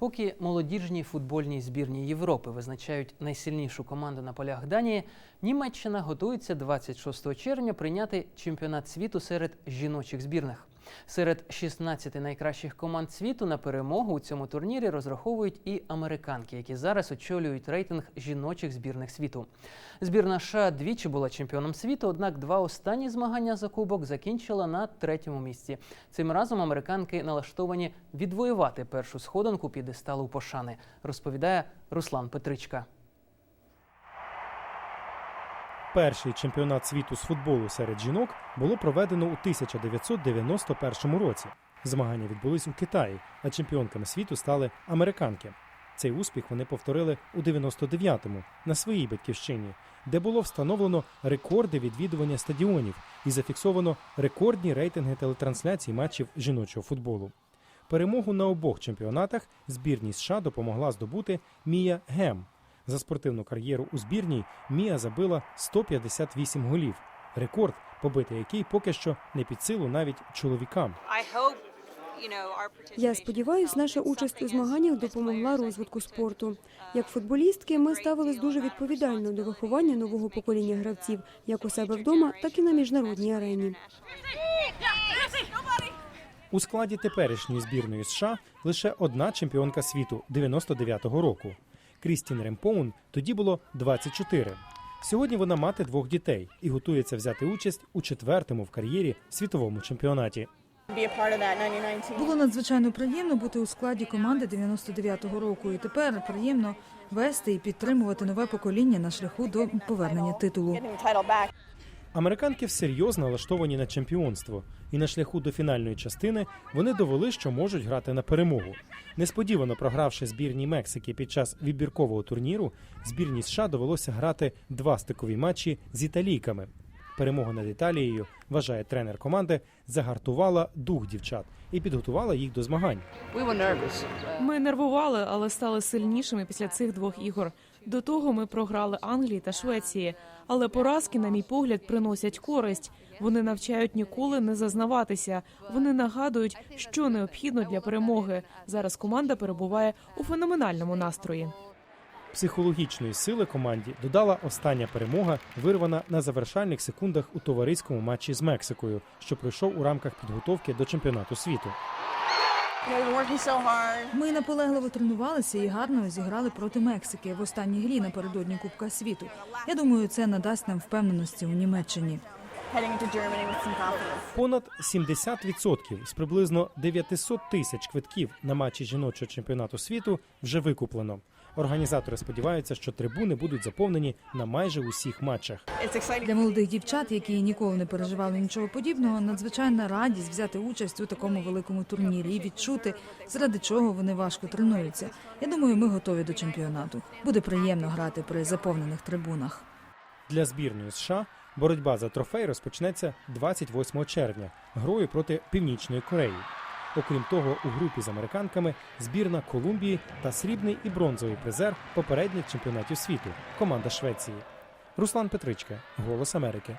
Поки молодіжні футбольні збірні Європи визначають найсильнішу команду на полях Данії, Німеччина готується 26 червня прийняти чемпіонат світу серед жіночих збірних. Серед 16 найкращих команд світу на перемогу у цьому турнірі розраховують і американки, які зараз очолюють рейтинг жіночих збірних світу. Збірна США двічі була чемпіоном світу, однак два останні змагання за кубок закінчила на третьому місці. Цим разом американки налаштовані відвоювати першу сходинку підесталу пошани, розповідає Руслан Петричка. Перший чемпіонат світу з футболу серед жінок було проведено у 1991 році. Змагання відбулись у Китаї, а чемпіонками світу стали американки. Цей успіх вони повторили у 99-му на своїй батьківщині, де було встановлено рекорди відвідування стадіонів і зафіксовано рекордні рейтинги телетрансляцій матчів жіночого футболу. Перемогу на обох чемпіонатах збірній США допомогла здобути Мія Гем. За спортивну кар'єру у збірній Мія забила 158 голів. Рекорд, побитий який поки що не під силу навіть чоловікам. Я сподіваюся, наша участь у змаганнях допомогла розвитку спорту. Як футболістки, ми ставились дуже відповідально до виховання нового покоління гравців, як у себе вдома, так і на міжнародній арені. У складі теперішньої збірної США лише одна чемпіонка світу 99-го року. Крістін Ремпоун тоді було 24. Сьогодні вона мати двох дітей і готується взяти участь у четвертому в кар'єрі світовому чемпіонаті. Було надзвичайно приємно бути у складі команди 99-го року, і тепер приємно вести і підтримувати нове покоління на шляху до повернення титулу. Американки всерйоз налаштовані на чемпіонство, і на шляху до фінальної частини вони довели, що можуть грати на перемогу. Несподівано програвши збірній Мексики під час відбіркового турніру, збірній США довелося грати два стикові матчі з італійками. Перемога над Італією, вважає тренер команди, загартувала дух дівчат і підготувала їх до змагань. Ми нервували, але стали сильнішими після цих двох ігор. До того ми програли Англії та Швеції. Але поразки, на мій погляд, приносять користь. Вони навчають ніколи не зазнаватися. Вони нагадують, що необхідно для перемоги. Зараз команда перебуває у феноменальному настрої. Психологічної сили команді додала остання перемога, вирвана на завершальних секундах у товариському матчі з Мексикою, що пройшов у рамках підготовки до чемпіонату світу. Ми наполегливо тренувалися і гарно зіграли проти Мексики в останній грі напередодні Кубка світу. Я думаю, це надасть нам впевненості у Німеччині. Понад 70% з приблизно 900 тисяч квитків на матчі жіночого чемпіонату світу вже викуплено. Організатори сподіваються, що трибуни будуть заповнені на майже усіх матчах. Для молодих дівчат, які ніколи не переживали нічого подібного, надзвичайна радість взяти участь у такому великому турнірі і відчути, заради чого вони важко тренуються. Я думаю, ми готові до чемпіонату. Буде приємно грати при заповнених трибунах. Для збірної США боротьба за трофей розпочнеться 28 червня грою проти Північної Кореї. Окрім того, у групі з американками збірна Колумбії та срібний і бронзовий призер попередніх чемпіонатів світу команда Швеції. Руслан Петричка, Голос Америки.